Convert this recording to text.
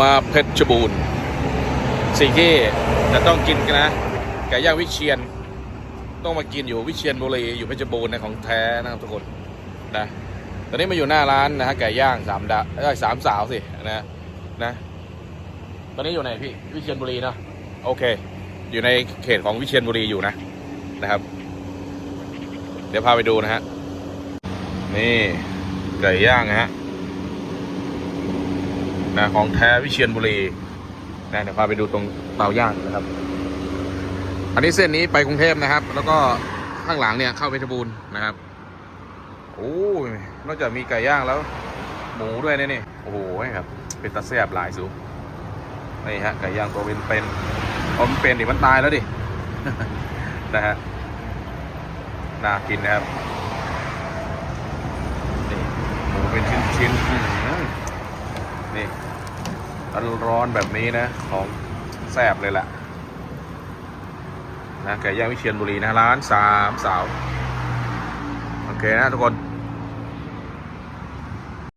มาเพชรบูรณ์สิ่งที่จะต้องกินกันนะไก่ย่างวิเชียนต้องมากินอยู่วิเชียนบุรีอยู่เพชรบูรณ์นะของแท้นะครับทุกคนนะตอนนี้มาอยู่หน้าร้านนะฮะไก่ย่างสามดาสามสาวสินะนะ ตอนนี้อยู่ไหนพี่วิเชียนบุรีเนอะโอเค อยู่ในเขตของวิเชียนบุรีอยู่นะนะครับ เดี๋ยวพาไปดูนะฮะนี่ไก่ย่างฮะ นะของแท้วิเชียนบุรีนะเดี๋ยวพาไปดูตรงเตาย่างนะครับ อันนี้เส้นนี้ไปกรุงเทพนะครับ แล้วก็ข้างหลังเนี่ยเข้าเพชรบูรณ์นะครับโอ้ยนอกจากมีไก่ย่างแล้ว หมูด้วยนะนี่โอ้โหครับเป็นตะแซบหลายสูนี่ฮะไก่ย่างตัวเป็นเป็นพอมเป็นดิมันตายแล้วดินะฮะน่ากินนะครับนี่หมูเป็นชิ้นชิ้นๆ นี่ร้อนๆแบบนี้นะ ของแซบเลยแหละนะไก่ย่างวิเชียนบุรีนะร้านสามสาว โอเคนะทุกคน